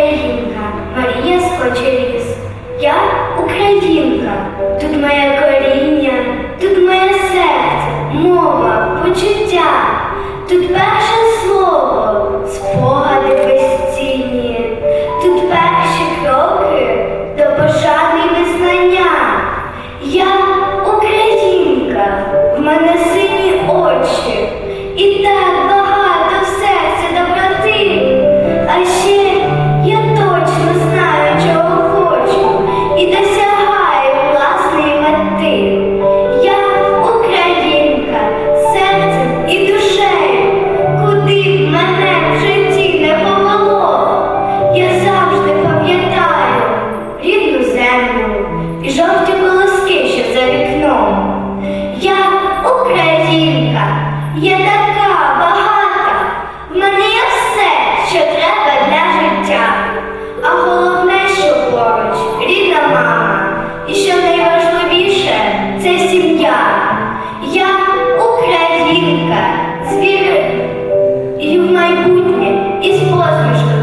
українка, Марія Скочеліс. Я українка, тут моє коріння, тут моє серце, мова, почуття, тут перше слово, спогади безцінні, тут перші кроки до пошани визнання. Я українка, в мене сині очі, і так жовті колоски, що за вікном. Я українка, я така багата, в мене є все, що треба для життя. А головне, що поруч рідна мама, і що найважливіше це сім'я. Я українка з віри і в майбутнє із посмішкою.